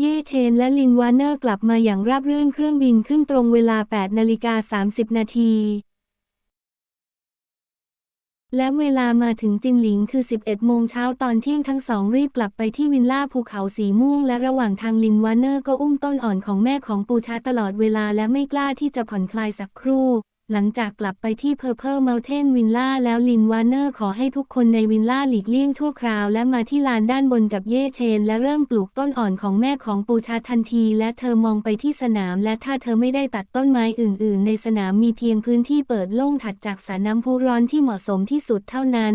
เย่เชนและลินวานเนอร์กลับมาอย่างราบรื่นเครื่องบินขึ้นตรงเวลา 8 นาฬิกา 30 นาที และเวลามาถึงจินหลิงคือ 11 โมงเช้าตอนเที่ยงทั้งสองรีบกลับไปที่วิลล่าภูเขาสีม่วง และระหว่างทางลินวานเนอร์ก็อุ้มต้นอ่อนของแม่ของปูชาตลอดเวลาและไม่กล้าที่จะผ่อนคลายสักครู่ หลังจากกลับไปที่เพอร์เพลเมลเทนวิลล่าแล้วลินวานเนอร์ขอให้ทุกคนในวิลล่าหลีกเลี่ยงชั่วคราวและมาที่ลานด้านบนกับเย่เชน และเริ่มปลูกต้นอ่อนของแม่ของปูชาทันที และเธอมองไปที่สนาม และถ้าเธอไม่ได้ตัดต้นไม้อื่น ๆ ในสนามมีเพียงพื้นที่เปิดโล่งถัดจากสระน้ำพุร้อนที่เหมาะสมที่สุดเท่านั้น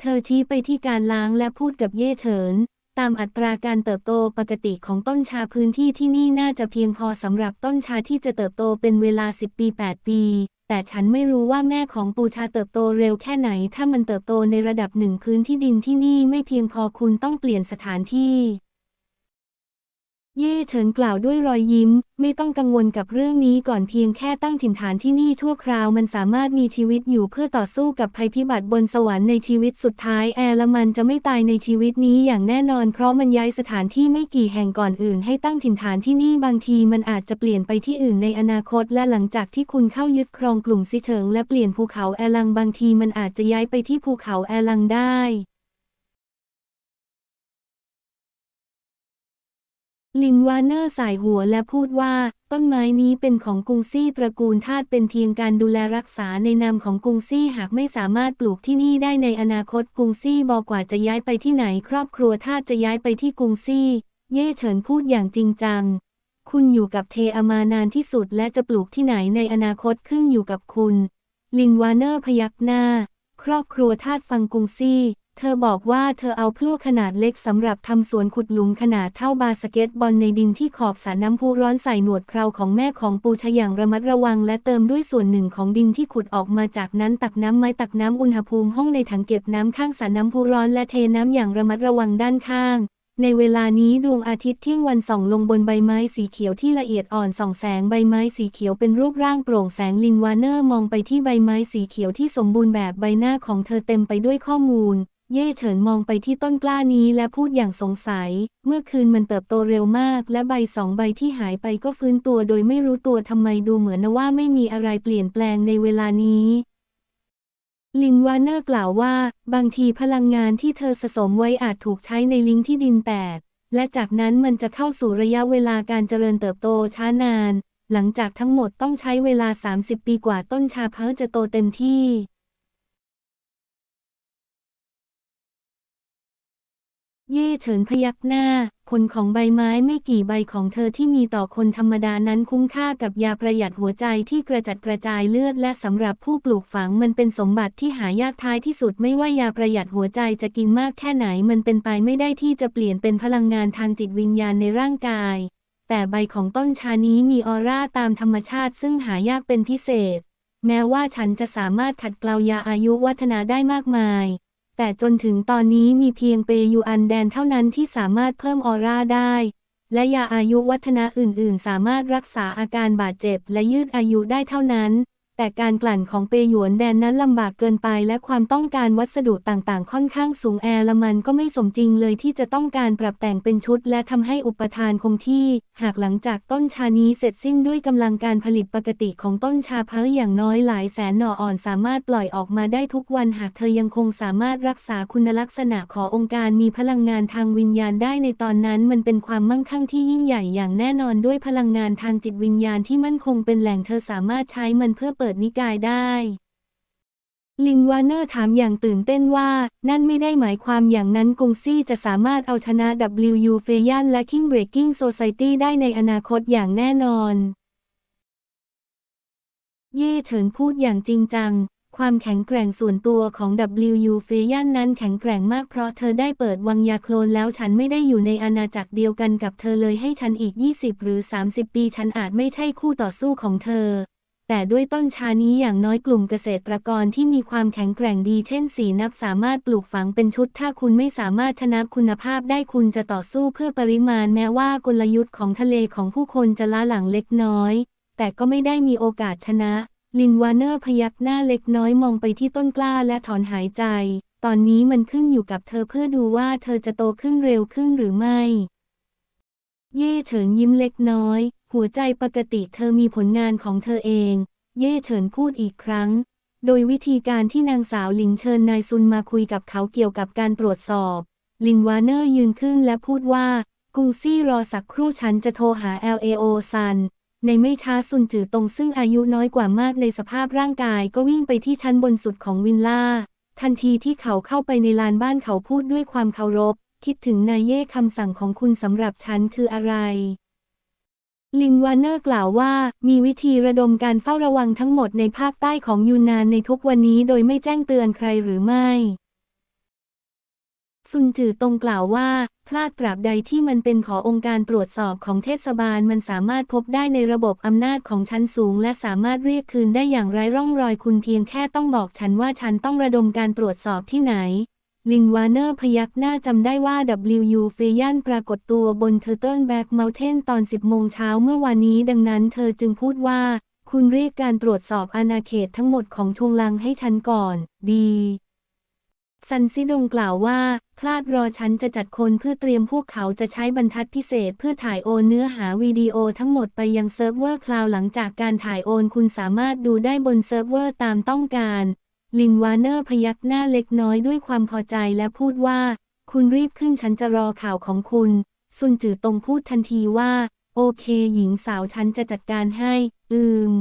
เธอชี้ไปที่การล้างและพูดกับเย่เฉินตามอัตราการเติบโตปกติของต้นชาพื้นที่ที่นี่น่าจะเพียงพอสำหรับต้นชาที่จะเติบโตเป็นเวลา 10 ปี 8 ปี แต่ฉันไม่รู้ว่าแม่ของปูชาเติบโตเร็วแค่ไหน ถ้ามันเติบโตในระดับหนึ่งพื้นที่ดินที่นี่ไม่เพียงพอคุณต้องเปลี่ยนสถานที่ เย่เฉินกล่าวด้วยรอยยิ้ม ไม่ต้องกังวลกับเรื่องนี้ก่อนเพียงแค่ตั้งถิ่นฐานที่นี่ชั่วคราวมันสามารถมีชีวิตอยู่เพื่อต่อสู้กับภัยพิบัติบนสวรรค์ในชีวิตสุดท้ายแอร์ละมันจะไม่ตายในชีวิตนี้อย่างแน่นอนเพราะมันย้ายสถานที่ไม่กี่แห่งก่อนอื่น ให้ตั้งถิ่นฐานที่นี่บางทีมันอาจจะเปลี่ยนไปที่อื่นในอนาคต และหลังจากที่คุณเข้ายึดครองกลุ่มซิเฉิงและเปลี่ยนภูเขาแอลังบางทีมันอาจจะย้ายไปที่ภูเขาแอลังได้ ลินวาเนอร์สายหัวและพูดว่า ต้นไม้นี้เป็นของกุงซี่ตระกูลทาสเป็นเพียงการดูแลรักษาในนามของกุงซี่หากไม่สามารถปลูกที่นี่ได้ในอนาคตกุงซี่บอกว่าจะย้ายไปที่ไหนครอบครัวทาสจะย้ายไปที่กุงซี่ เย่เฉินพูดอย่างจริงจัง คุณอยู่กับเทอามานานที่สุดและจะปลูกที่ไหนในอนาคตขึ้นอยู่กับคุณ ลินวาเนอร์พยักหน้า ครอบครัวทาสฟังกุงซี่ เธอบอกว่าเธอเอาพลั่วขนาดเล็กสำหรับทำสวนขุดหลุมขนาดเท่าบาสเกตบอลในดินที่ขอบสระน้ำพุร้อนใส่หนวดเคราของแม่ของปูชอย่างระมัดระวัง และเติมด้วยส่วนหนึ่งของดินที่ขุดออกมาจากนั้นตักน้ำไม้ตักน้ำอุณหภูมิห้องในถังเก็บน้ำข้างสระน้ำพุร้อนและเทน้ำอย่างระมัดระวังด้านข้าง ในเวลานี้ดวงอาทิตย์เที่ยงวันส่องลงบนใบไม้สีเขียวที่ละเอียดอ่อนส่องแสงใบไม้สีเขียวเป็นรูปร่างโปร่งแสงลินวาเนอร์มองไปที่ใบไม้สีเขียวที่สมบูรณ์แบบใบหน้าของเธอเต็มไปด้วยข้อมูล เย่เฉินมองไปที่ต้นกล้านี้และพูดอย่างสงสัย เมื่อคืนมันเติบโตเร็วมาก และใบสองใบที่หายไปก็ฟื้นตัวโดยไม่รู้ตัวทำไมดูเหมือนว่าไม่มีอะไรเปลี่ยนแปลงในเวลานี้ ลินวาเนอร์กล่าวว่า บางทีพลังงานที่เธอสะสมไว้อาจถูกใช้ในลิงที่ดินแตก และจากนั้นมันจะเข้าสู่ระยะเวลาการเจริญเติบโตช้านาน หลังจากทั้งหมดต้องใช้เวลา 30 ปีกว่าต้นชาเพ้อจะโตเต็มที่ เย่เฉินพยักหน้า ผลของใบไม้ไม่กี่ใบของเธอที่มีต่อคนธรรมดานั้นคุ้มค่ากับยาประหยัดหัวใจที่กระจัดกระจายเลือดและสำหรับผู้ปลูกฝังมันเป็นสมบัติที่หายากท้ายที่สุดไม่ว่ายาประหยัดหัวใจจะกินมากแค่ไหนมันเป็นไปไม่ได้ที่จะเปลี่ยนเป็นพลังงานทางจิตวิญญาณในร่างกาย แต่ใบของต้นชานี้มีออร่าตามธรรมชาติซึ่งหายากเป็นพิเศษ แม้ว่าฉันจะสามารถขัดเกลายาอายุวัฒนาได้มากมาย แต่จนถึงตอนนี้มีเพียงเปยูอันแดนเท่านั้นที่สามารถเพิ่มออร่าได้ และยาอายุวัฒนะอื่นๆ สามารถรักษาอาการบาดเจ็บและยืดอายุได้เท่านั้น แต่การกลั่นของเปหยวนแดนนั้นลำบากเกินไปและความต้องการวัสดุต่างๆ ค่อนข้างสูงแอร์ละมันก็ไม่สมจริงเลยที่จะต้องการปรับแต่งเป็นชุด และทำให้อุปทานคงที่ หากหลังจากต้นชานี้เสร็จสิ้นด้วยกำลังการผลิตปกติของต้นชาเพออย่างน้อยหลายแสนหน่ออ่อนสามารถปล่อยออกมาได้ทุกวันหากเธอยังคงสามารถรักษาคุณลักษณะขององค์การมีพลังงานทางวิญญาณได้ในตอนนั้น มันเป็นความมั่งคั่งที่ยิ่งใหญ่อย่างแน่นอนด้วยพลังงานทางจิตวิญญาณที่มั่นคงเป็นแหล่งเธอสามารถใช้มันเพื่อเปิดนิกายได้ลินวานเนอร์ถามอย่างตื่นเต้นว่า นั่นไม่ได้หมายความอย่างนั้นกรุงซี่จะสามารถเอาชนะ WU เฟยันและ King Breaking Society ได้ในอนาคตอย่างแน่นอน เย่เฉินพูดอย่างจริงจัง ความแข็งแกร่งส่วนตัวของ WU เฟยันนั้นแข็งแกร่งมากเพราะเธอได้เปิดวังยาโคลนแล้วฉันไม่ได้อยู่ในอาณาจักรเดียวกันกับเธอเลยให้ฉันอีก 20 หรือ 30 ปี ฉันอาจไม่ใช่คู่ต่อสู้ของเธอ แต่ด้วยต้นชานี้อย่างน้อยกลุ่มเกษตรกรที่มีความแข็งแกร่งดีเช่นสีนับสามารถปลูกฝังเป็นชุด ถ้าคุณไม่สามารถชนะคุณภาพได้คุณจะต่อสู้เพื่อปริมาณแม้ว่ากลยุทธ์ของทะเลของผู้คนจะล้าหลังเล็กน้อย แต่ก็ไม่ได้มีโอกาสชนะ ลินวาเนอร์พยักหน้าเล็กน้อยมองไปที่ต้นกล้าและถอนหายใจ ตอนนี้มันขึ้นอยู่กับเธอเพื่อดูว่าเธอจะโตขึ้นเร็วขึ้นหรือไม่ เย่เฉินยิ้มเล็กน้อย หัวใจปกติเธอมีผลงานของเธอเอง เย่เฉินพูดอีกครั้ง โดยวิธีการที่นางสาวหลิงเชิญนายซุนมาคุยกับเขาเกี่ยวกับการตรวจสอบ ลินวาเนอร์ยืนขึ้นและพูดว่า กุงซี่รอสักครู่ฉันจะโทรหา LAO ซัน ในไม่ช้าซุนจือตรงซึ่งอายุน้อยกว่ามากในสภาพร่างกายก็วิ่งไปที่ชั้นบนสุดของวิลล่า ทันทีที่เขาเข้าไปในลานบ้านเขาพูดด้วยความเคารพ คิดถึงนายเย่คำสั่งของคุณสำหรับฉันคืออะไร ลินวานเนอร์กล่าวว่ามีวิธีระดมการเฝ้าระวังทั้งหมดในภาคใต้ของยูนนานในทุกวันนี้โดยไม่แจ้งเตือนใครหรือไม่ ซุนจือตรงกล่าวว่า พลาดตราบใดที่มันเป็นขอองค์การตรวจสอบของเทศบาลมันสามารถพบได้ในระบบอำนาจของชั้นสูง และสามารถเรียกคืนได้อย่างไร้ร่องรอยคุณเพียงแค่ต้องบอกฉันว่าฉันต้องระดมการตรวจสอบที่ไหน ลินวาเนอร์พยักหน้าจำได้ว่า W. เฟยันปรากฏตัวบนเทอร์เทิลแบ็กเมลเทนตอน 10 โมงเช้าเมื่อวานนี้ดังนั้นเธอจึงพูดว่า คุณเรียกการตรวจสอบอาณาเขตทั้งหมดของชวงลังให้ฉันก่อน ดีซันซิดงกล่าวว่า พลาดรอฉันจะจัดคนเพื่อเตรียมพวกเขาจะใช้บรรทัดพิเศษเพื่อถ่ายโอนเนื้อหาวิดีโอทั้งหมดไปยังเซิร์ฟเวอร์คลาวหลังจากการถ่ายโอนคุณสามารถดูได้บนเซิร์ฟเวอร์ตามต้องการ ลินวาเนอร์พยักหน้าเล็กน้อยด้วยความพอใจและพูดว่า คุณรีบขึ้นฉันจะรอข่าวของคุณ ซุนจือตงพูดทันทีว่า โอเค หญิงสาวฉันจะจัดการให้ อืม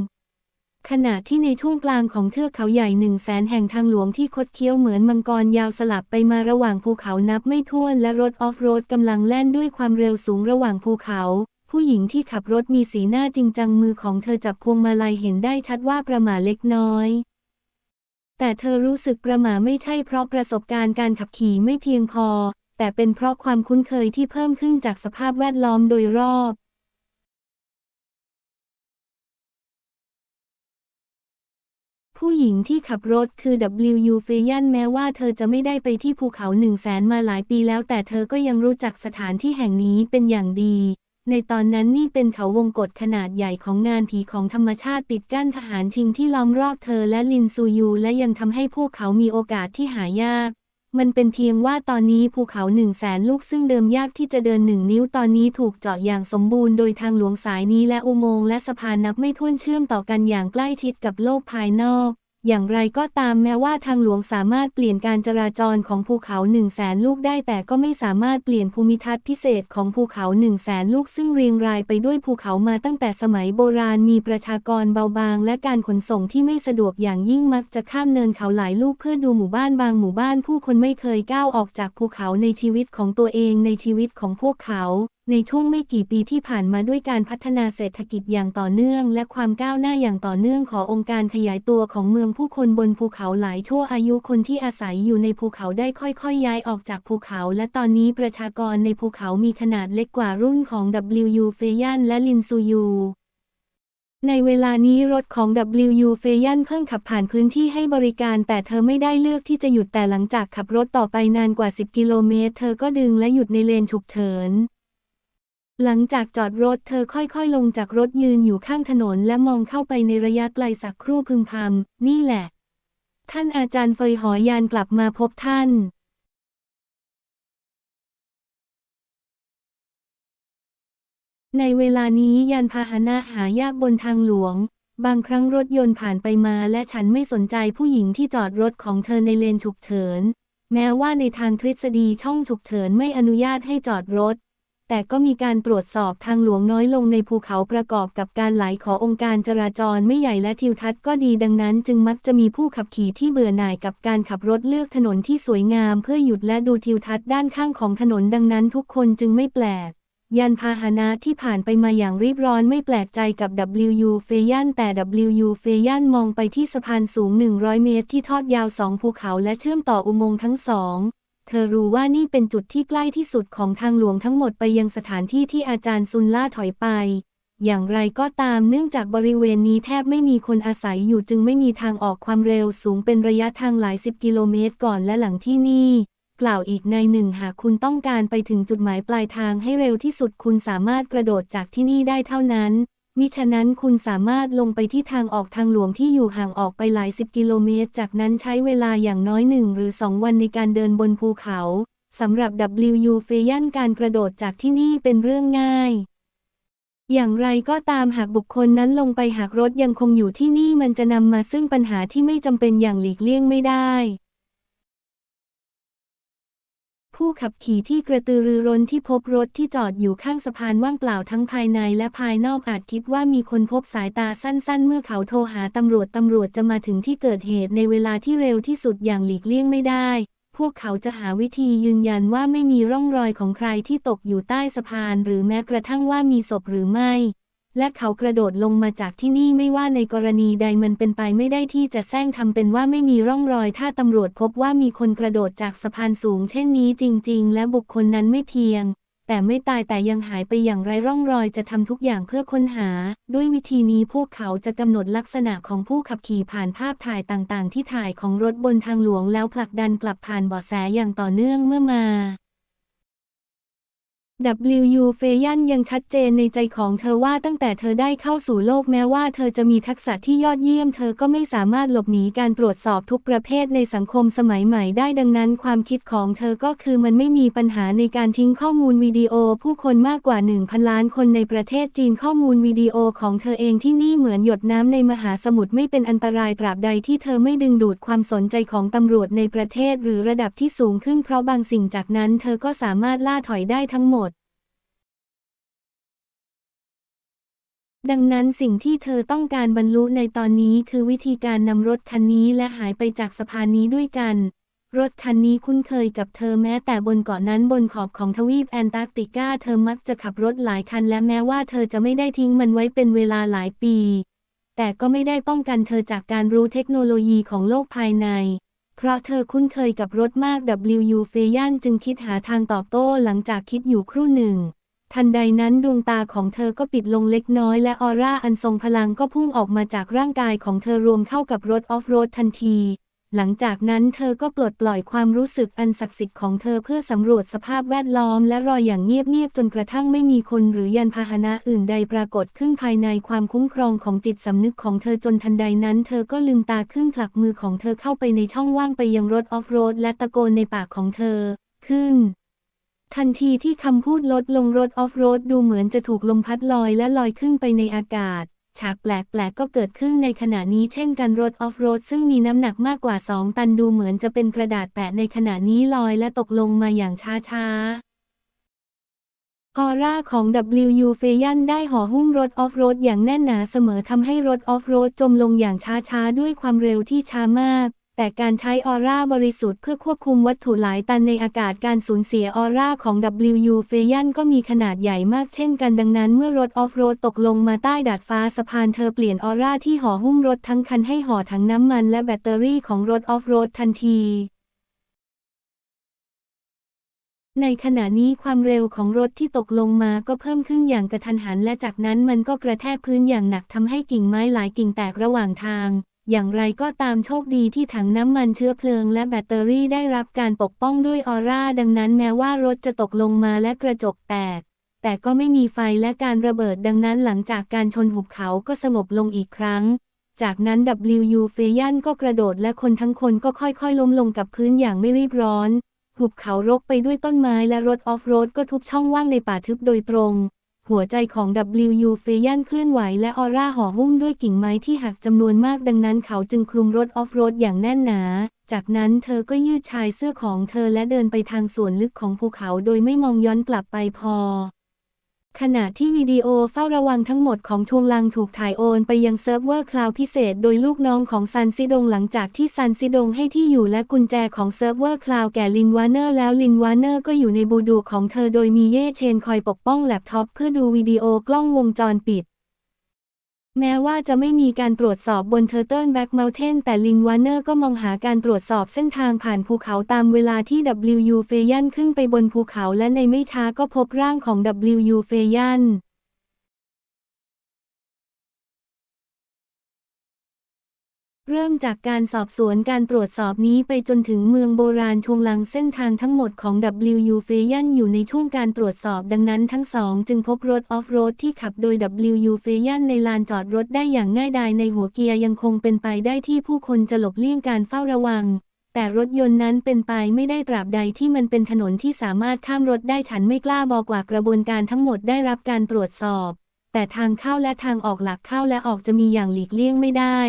ขณะที่ในช่วงกลางของเทือกเขาใหญ่หนึ่งแสนแห่งทางหลวงที่คดเคี้ยวเหมือนมังกรยาวสลับไปมาระหว่างภูเขานับไม่ถ้วนและรถออฟโรดกำลังแล่นด้วยความเร็วสูงระหว่างภูเขาผู้หญิงที่ขับรถมีสีหน้าจริงจังมือของเธอจับพวงมาลัยเห็นได้ชัดว่าประหม่าเล็กน้อย แต่เธอรู้สึกประหม่าไม่ใช่เพราะประสบการณ์การขับขี่ไม่เพียงพอ แต่เป็นเพราะความคุ้นเคยที่เพิ่มขึ้นจากสภาพแวดล้อมโดยรอบผู้หญิงที่ขับรถคือ W. เฟยันแม้ว่าเธอจะไม่ได้ไปที่ภูเขาหนึ่งแสนมาหลายปีแล้วแต่เธอก็ยังรู้จักสถานที่แห่งนี้เป็นอย่างดี ในตอนนั้นนี่เป็นเขาวงกฏขนาดใหญ่ของงานผีของธรรมชาติปิดกั้นทหารชิงที่ล้อมรอบเธอและลินซูยู และยังทำให้พวกเขามีโอกาสที่หายาก มันเป็นเพียงว่าตอนนี้ภูเขาหนึ่งแสนลูกซึ่งเดิมยากที่จะเดินหนึ่งนิ้วตอนนี้ถูกเจาะอย่างสมบูรณ์โดยทางหลวงสายนี้และอุโมงค์และสะพานนับไม่ถ้วนเชื่อมต่อกันอย่างใกล้ชิดกับโลกภายนอก อย่างไรก็ตามแม้ว่าทางหลวงสามารถเปลี่ยนการจราจรของภูเขาหนึ่งแสนลูกได้ แต่ก็ไม่สามารถเปลี่ยนภูมิทัศน์พิเศษของภูเขาหนึ่งแสนลูกซึ่งเรียงรายไปด้วยภูเขามาตั้งแต่สมัยโบราณมีประชากรเบาบาง และการขนส่งที่ไม่สะดวกอย่างยิ่งมักจะข้ามเนินเขาหลายลูกเพื่อดูหมู่บ้านบางหมู่บ้านผู้คนไม่เคยก้าวออกจากภูเขาในชีวิตของตัวเองในชีวิตของพวกเขา ในช่วงไม่กี่ปีที่ผ่านมาด้วยการพัฒนาเศรษฐกิจอย่างต่อเนื่อง และความก้าวหน้าอย่างต่อเนื่องขององค์การขยายตัวของเมืองผู้คนบนภูเขาหลายชั่วอายุคนที่อาศัยอยู่ในภูเขาได้ค่อยๆย้ายออกจากภูเขา และตอนนี้ประชากรในภูเขามีขนาดเล็กกว่ารุ่นของ W. เฟยันและลินซูยูในเวลานี้รถของ W. เฟยันเพิ่งขับผ่านพื้นที่ให้บริการ แต่เธอไม่ได้เลือกที่จะหยุดแต่หลังจากขับรถต่อไปนานกว่า 10 กิโลเมตร เธอก็ดึงและหยุดในเลนฉุกเฉิน หลังจากจอดรถเธอค่อยๆ ลงจากรถยืนอยู่ข้างถนนและมองเข้าไปในระยะไกลสักครู่พึมพำนี่แหละ ท่านอาจารย์เฟยหอยานกลับมาพบท่านในเวลานี้ยานพาหนะหายากบนทางหลวง บางครั้งรถยนต์ผ่านไปมาและฉันไม่สนใจผู้หญิงที่จอดรถของเธอในเลนฉุกเฉิน แม้ว่าในทางทฤษฎีช่องฉุกเฉินไม่อนุญาตให้จอดรถ แต่ก็มีการตรวจสอบทางหลวงน้อยลงในภูเขาประกอบกับการไหลขอองค์การจราจรไม่ใหญ่และทิวทัศน์ก็ดีดังนั้น จึงมักจะมีผู้ขับขี่ที่เบื่อหน่ายกับการขับรถเลือกถนนที่สวยงามเพื่อหยุดและดูทิวทัศน์ด้านข้างของถนนดังนั้นทุกคนจึงไม่แปลกยานพาหนะที่ผ่านไปมาอย่างรีบร้อนไม่แปลกใจกับ W. เฟยันแต่ W. เฟยันมองไปที่สะพานสูง 100 เมตรที่ทอดยาวสองภูเขาและเชื่อมต่ออุโมงค์ทั้งสอง เธอรู้ว่านี่เป็นจุดที่ใกล้ที่สุดของทางหลวงทั้งหมดไปยังสถานที่ที่อาจารย์ซุนล่าถอยไป อย่างไรก็ตามเนื่องจากบริเวณนี้แทบไม่มีคนอาศัยอยู่จึงไม่มีทางออกความเร็วสูงเป็นระยะทางหลายสิบกิโลเมตรก่อนและหลังที่นี่ กล่าวอีกในหนึ่งหากคุณต้องการไปถึงจุดหมายปลายทางให้เร็วที่สุดคุณสามารถกระโดดจากที่นี่ได้เท่านั้น มิฉะนั้นคุณสามารถลงไปที่ทางออกทางหลวงที่อยู่ห่างออกไปหลายสิบกิโลเมตร จากนั้นใช้เวลาอย่างน้อยหนึ่งหรือสองวันในการเดินบนภูเขาสำหรับ WU เฟยันการกระโดดจากที่นี่เป็นเรื่องง่าย อย่างไรก็ตามหากบุคคลนั้นลงไปหากรถยังคงอยู่ที่นี่มันจะนำมาซึ่งปัญหาที่ไม่จำเป็นอย่างหลีกเลี่ยงไม่ได้ ผู้ขับขี่ที่กระตือรือร้นที่พบรถที่จอดอยู่ข้างสะพานว่างเปล่าทั้งภายในและภายนอกอาจคิดว่ามีคนพบสายตาสั้น ๆ เมื่อเขาโทรหาตำรวจตำรวจจะมาถึงที่เกิดเหตุในเวลาที่เร็วที่สุดอย่างหลีกเลี่ยงไม่ได้ พวกเขาจะหาวิธียืนยันว่าไม่มีร่องรอยของใครที่ตกอยู่ใต้สะพาน หรือแม้กระทั่งว่ามีศพหรือไม่ และเขากระโดดลงมาจากที่นี่ไม่ว่าในกรณีใดมันเป็นไปไม่ได้ที่จะแซงทำเป็นว่าไม่มีร่องรอย ถ้าตำรวจพบว่ามีคนกระโดดจากสะพานสูง เช่นนี้จริง ๆ และบุคคลนั้นไม่เพียง แต่ไม่ตายแต่ยังหายไปอย่างไรร่องรอยจะทำทุกอย่างเพื่อค้นหา ด้วยวิธีนี้พวกเขาจะกำหนดลักษณะของผู้ขับขี่ผ่านภาพถ่ายต่างๆ ที่ถ่ายของรถบนทางหลวงแล้วผลักดันกลับผ่านเบาะแสอย่างต่อเนื่องเมื่อมา WU เฟยันยังชัดเจนในใจของเธอว่าตั้งแต่เธอได้เข้าสู่โลกแม้ว่าเธอจะมีทักษะที่ยอดเยี่ยม เธอก็ไม่สามารถหลบหนีการตรวจสอบทุกประเภทในสังคมสมัยใหม่ได้ดังนั้น ความคิดของเธอก็คือมันไม่มีปัญหาในการทิ้งข้อมูลวิดีโอ ผู้คนมากกว่า 1,000 ล้านคนในประเทศจีนข้อมูลวิดีโอของเธอเองที่นี่เหมือนหยดน้ำในมหาสมุทรไม่เป็นอันตรายตราบใดที่เธอไม่ดึงดูดความสนใจของตำรวจในประเทศ หรือระดับที่สูงขึ้นเพราะบางสิ่งจากนั้น เธอก็สามารถล่าถอยได้ทั้งหมด ดังนั้นสิ่งที่เธอต้องการบรรลุในตอนนี้คือวิธีการนำรถคันนี้และหายไปจากสะพานนี้ด้วยกัน รถคันนี้คุ้นเคยกับเธอแม้แต่บนเกาะนั้นบนขอบของทวีปแอนตาร์กติกาเธอมักจะขับรถหลายคันและแม้ว่าเธอจะไม่ได้ทิ้งมันไว้เป็นเวลาหลายปี แต่ก็ไม่ได้ป้องกันเธอจากการรู้เทคโนโลยีของโลกภายใน เพราะเธอคุ้นเคยกับรถมาก W. เฟยันจึงคิดหาทางตอบโต้หลังจากคิดอยู่ครู่หนึ่ง ทันใดนั้นดวงตาของเธอก็ปิดลงเล็กน้อยและออร่าอันทรงพลังก็พุ่งออกมาจากร่างกายของเธอรวมเข้ากับรถออฟโรดทันที หลังจากนั้นเธอก็ปลดปล่อยความรู้สึกอันศักดิ์สิทธิ์ของเธอเพื่อสำรวจสภาพแวดล้อมและรออย่างเงียบๆจนกระทั่งไม่มีคนหรือยันพาหนะอื่นใดปรากฏขึ้นภายในความคุ้มครองของจิตสำนึกของเธอจนทันใดนั้น เธอก็ลืมตาขึ้นผลักมือของเธอเข้าไปในช่องว่างไปยังรถออฟโรดและตะโกนในปากของเธอ ขึ้น ทันทีที่คำพูดลดลงรถออฟโรดดูเหมือนจะถูกลมพัดลอยและลอยขึ้นไปในอากาศ ฉากแปลกๆก็เกิดขึ้นในขณะนี้เช่นกันรถออฟโรดซึ่งมีน้ำหนักมากกว่า 2 ตันดูเหมือนจะเป็นกระดาษแปะในขณะนี้ลอยและตกลงมาอย่างช้าๆออร่าของ WU เฟยันได้ห่อหุ้มรถออฟโรดอย่างแน่นหนาเสมอทำให้รถออฟโรดจมลงอย่างช้าๆ ด้วยความเร็วที่ช้ามาก แต่การใช้ออร่าบริสุทธิ์เพื่อควบคุมวัตถุหลายตันในอากาศการสูญเสียออร่าของ W. เฟยันก็มีขนาดใหญ่มากเช่นกันดังนั้นเมื่อรถออฟโรดตกลงมาใต้ดาดฟ้าสะพานเธอเปลี่ยนออร่าที่ห่อหุ้มรถทั้งคันให้ห่อถังน้ำมันและแบตเตอรี่ของรถออฟโรดทันทีในขณะนี้ความเร็วของรถที่ตกลงมาก็เพิ่มขึ้นอย่างกระทันหันและจากนั้นมันก็กระแทกพื้นอย่างหนักทำให้กิ่งไม้หลายกิ่งแตกระหว่างทาง อย่างไรก็ตามโชคดีที่ถังน้ำมันเชื้อเพลิงและแบตเตอรี่ได้รับการปกป้องด้วยออร่า ดังนั้นแม้ว่ารถจะตกลงมาและกระจกแตก แต่ก็ไม่มีไฟและการระเบิดดังนั้นหลังจากการชนหุบเขาก็สงบลงอีกครั้ง จากนั้น W. เฟยันก็กระโดดและคนทั้งคนก็ค่อยๆ ล้มลงกับพื้นอย่างไม่รีบร้อน หุบเขารกไปด้วยต้นไม้และรถออฟโรดก็ทุบช่องว่างในป่าทึบโดยตรง หัวใจของ WU เฟยันเคลื่อนไหวและออร่าห่อหุ้มด้วยกิ่งไม้ที่หักจำนวนมากดังนั้นเขาจึงคลุมรถออฟโรดอย่างแน่นหนา จากนั้นเธอก็ยืดชายเสื้อของเธอและเดินไปทางส่วนลึกของภูเขาโดยไม่มองย้อนกลับไปพอ ขณะที่วิดีโอเฝ้าระวังทั้งหมดของชวงลังถูกถ่ายโอนไปยังเซิร์ฟเวอร์คลาวด์พิเศษโดยลูกน้องของซันซิดงหลังจากที่ซันซิดงให้ที่อยู่และกุญแจของเซิร์ฟเวอร์คลาวด์แก่ลินวาเนอร์แล้วลินวาเนอร์ก็อยู่ในบูดูของเธอโดยมีเย่เชนคอยปกป้องแล็ปท็อปเพื่อดูวิดีโอกล้องวงจรปิด แม้ว่าจะไม่มีการตรวจสอบบนเทอร์เทิลแบ็กเมลเทนแต่ลิงวานเนอร์ก็มองหาการตรวจสอบเส้นทางผ่านภูเขาตามเวลาที่ W. เฟยันขึ้นไปบนภูเขาและในไม่ช้าก็พบร่างของ W. เฟยัน เริ่มจากการสอบสวนการตรวจสอบนี้ไปจนถึงเมืองโบราณชวงลังเส้นทางทั้งหมดของ W. เฟยันอยู่ในช่วงการตรวจสอบดังนั้นทั้งสองจึงพบรถออฟโรดที่ขับโดย W. เฟยันในลานจอดรถได้อย่างง่ายดายในหัวเกียร์ยังคงเป็นไปได้ที่ผู้คนจะหลบเลี่ยงการเฝ้าระวัง แต่รถยนต์นั้นเป็นไปไม่ได้ตราบใดที่มันเป็นถนนที่สามารถข้ามรถได้ฉันไม่กล้าบอกว่ากระบวนการทั้งหมดได้รับการตรวจสอบ แต่ทางเข้าและทางออกหลักเข้าและออกจะมีอย่างหลีกเลี่ยงไม่ได้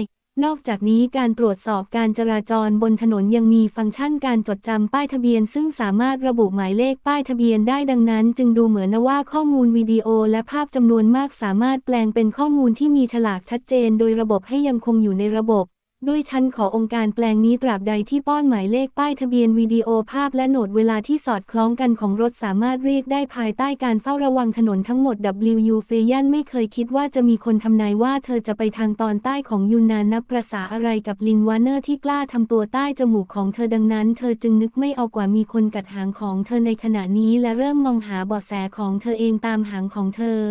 นอกจากนี้การตรวจสอบการจราจรบนถนนยังมีฟังก์ชันการจดจำป้ายทะเบียน ซึ่งสามารถระบุหมายเลขป้ายทะเบียนได้ดังนั้น จึงดูเหมือนว่าข้อมูลวิดีโอและภาพจำนวนมากสามารถแปลงเป็นข้อมูลที่มีฉลากชัดเจน โดยระบบให้ยังคงอยู่ในระบบ ด้วยชั้นขอองค์การแปลงนี้ตราบใดที่ป้อนหมายเลขป้ายทะเบียนวิดีโอภาพและโหนดเวลาที่สอดคล้องกันของรถสามารถเรียกได้ภายใต้การเฝ้าระวังถนนทั้งหมด WU เฟยันไม่เคยคิดว่าจะมีคนทำนายว่าเธอจะไปทางตอนใต้ของยูนานนับประษาอะไรกับลินวาเนอร์ที่กล้าทำตัวใต้จมูกของเธอดังนั้น เธอจึงนึกไม่ออกว่ามีคนกัดหางของเธอในขณะนี้และเริ่มมองหาเบาะแสของเธอเองตามหางของเธอ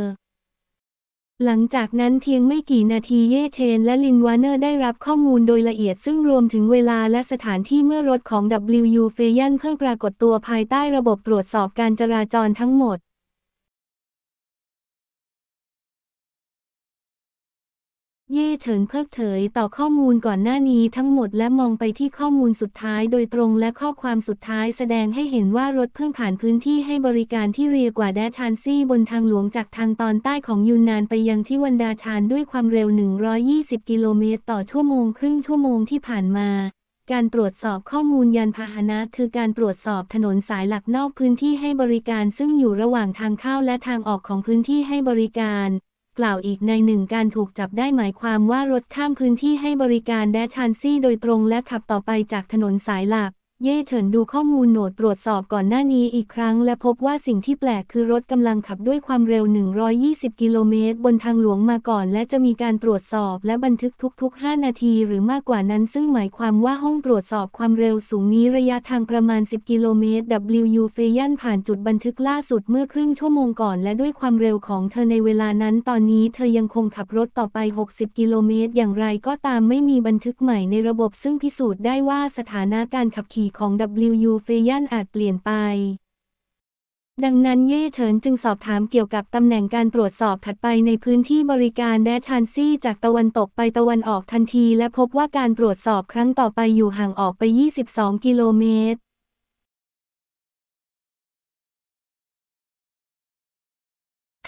หลังจากนั้นเพียงไม่กี่นาทีเย่เชนและลินวาเนอร์ได้รับข้อมูลโดยละเอียดซึ่งรวมถึงเวลาและสถานที่เมื่อรถของ WU เฟยันเพิ่งปรากฏตัวภายใต้ระบบตรวจสอบการจราจรทั้งหมด เย่เฉินเพิกเฉยต่อข้อมูลก่อนหน้านี้ทั้งหมดและมองไปที่ข้อมูลสุดท้ายโดยตรงและข้อความสุดท้ายแสดงให้เห็นว่ารถเพิ่งผ่านพื้นที่ให้บริการที่เรียกว่าแดชานซี่บนทางหลวงจากทางตอนใต้ของยูนนานไปยังที่วันดาชานด้วยความเร็ว 120 กิโลเมตรต่อชั่วโมงครึ่งชั่วโมงที่ผ่านมาการตรวจสอบข้อมูลยานพาหนะคือการตรวจสอบถนนสายหลักนอกพื้นที่ให้บริการซึ่งอยู่ระหว่างทางเข้าและทางออกของพื้นที่ให้บริการ กล่าวอีกในหนึ่งการถูกจับได้หมายความว่ารถข้ามพื้นที่ให้บริการแดชานซี่โดยตรงและขับต่อไปจากถนนสายหลัก เย่เฉินดูข้อมูลโหนดตรวจสอบก่อนหน้านี้อีกครั้ง และพบว่าสิ่งที่แปลกคือรถกำลังขับด้วยความเร็ว 120 กิโลเมตร บนทางหลวงมาก่อน และจะมีการตรวจสอบและบันทึกทุก ๆ 5 นาทีหรือมากกว่านั้น ซึ่งหมายความว่าห้องตรวจสอบความเร็วสูงนี้ระยะทางประมาณ 10 กิโลเมตร WU เฟยันผ่านจุดบันทึกล่าสุดเมื่อครึ่งชั่วโมงก่อน และด้วยความเร็วของเธอในเวลานั้น ตอนนี้เธอยังคงขับรถต่อไป 60 กิโลเมตร อย่างไรก็ตามไม่มีบันทึกใหม่ในระบบซึ่งพิสูจน์ได้ว่าสถานะการขับขี่ของ WU เฟยันอาจเปลี่ยนไป ดังนั้นเย่เฉินจึงสอบถามเกี่ยวกับตำแหน่งการตรวจสอบถัดไปในพื้นที่บริการแดชานซี่จากตะวันตกไปตะวันออกทันที และพบว่าการตรวจสอบครั้งต่อไปอยู่ห่างออกไป 22 กิโลเมตร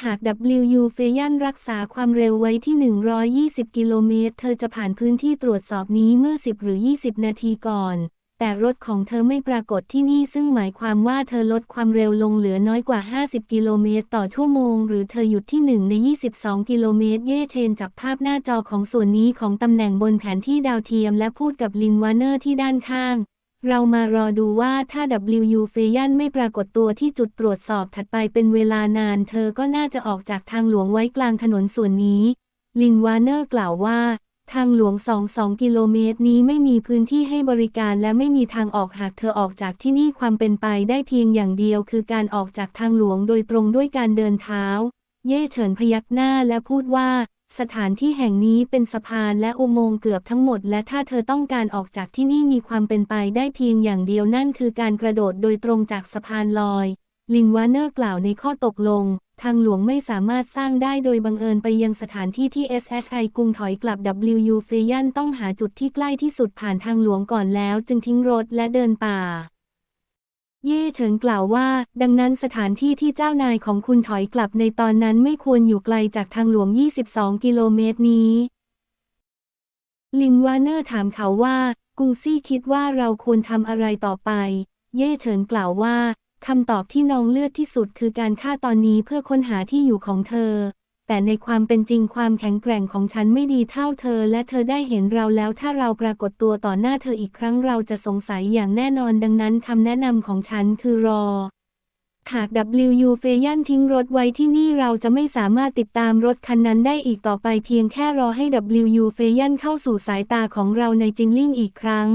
หาก WU เฟยันรักษาความเร็วไว้ที่ 120 กิโลเมตร เธอจะผ่านพื้นที่ตรวจสอบนี้เมื่อ 10 หรือ 20 นาทีก่อน แต่รถของเธอไม่ปรากฏที่นี่ซึ่งหมายความว่าเธอลดความเร็วลงเหลือน้อยกว่า 50 กิโลเมตรต่อชั่วโมง หรือเธอหยุดที่ 1 ใน 22 กิโลเมตร เย่เชนจับภาพหน้าจอของส่วนนี้ของตำแหน่งบนแผนที่ดาวเทียมและพูดกับลินวานเนอร์ที่ด้านข้าง เรามารอดูว่าถ้า WU เฟยันไม่ปรากฏตัวที่จุดตรวจสอบถัดไปเป็นเวลานาน เธอก็น่าจะออกจากทางหลวงไว้กลางถนนส่วนนี้ ลินวานเนอร์กล่าวว่า ทางหลวง 22 กิโลเมตรนี้ไม่มีพื้นที่ให้บริการและไม่มีทางออกหากเธอออกจากที่นี่ความเป็นไปได้เพียงอย่างเดียวคือการออกจากทางหลวงโดยตรงด้วยการเดินเท้า เย่เฉินพยักหน้าและพูดว่า สถานที่แห่งนี้เป็นสะพานและอุโมงค์เกือบทั้งหมด และถ้าเธอต้องการออกจากที่นี่มีความเป็นไปได้เพียงอย่างเดียวนั่นคือการกระโดดโดยตรงจากสะพานลอย ลินวาเนอร์กล่าวในข้อตกลง ทางหลวงไม่สามารถสร้างได้โดยบังเอิญไปยังสถานที่ที่ SHI กรุงถอยกลับ WU เฟยันต้องหาจุดที่ใกล้ที่สุดผ่านทางหลวงก่อนแล้ว จึงทิ้งรถและเดินป่า เย่เฉินกล่าวว่า ดังนั้นสถานที่ที่เจ้านายของคุณถอยกลับในตอนนั้นไม่ควรอยู่ไกลจากทางหลวง 22 กิโลเมตรนี้ลินวาเนอร์ถามเขาว่า กุงซี่คิดว่าเราควรทำอะไรต่อไป เย่เฉินกล่าวว่า คำตอบที่น้องเลือดที่สุดคือการฆ่าตอนนี้เพื่อค้นหาที่อยู่ของเธอ แต่ในความเป็นจริงความแข็งแกร่งของฉันไม่ดีเท่าเธอ และเธอได้เห็นเราแล้วถ้าเราปรากฏตัวต่อหน้าเธออีกครั้งเราจะสงสัยอย่างแน่นอนดังนั้นคำแนะนำของฉันคือรอหาก WU เฟยันทิ้งรถไว้ที่นี่เราจะไม่สามารถติดตามรถคันนั้นได้อีกต่อไปเพียงแค่รอให้ WU เฟยันเข้าสู่สายตาของเราในจิงลิ่งอีกครั้ง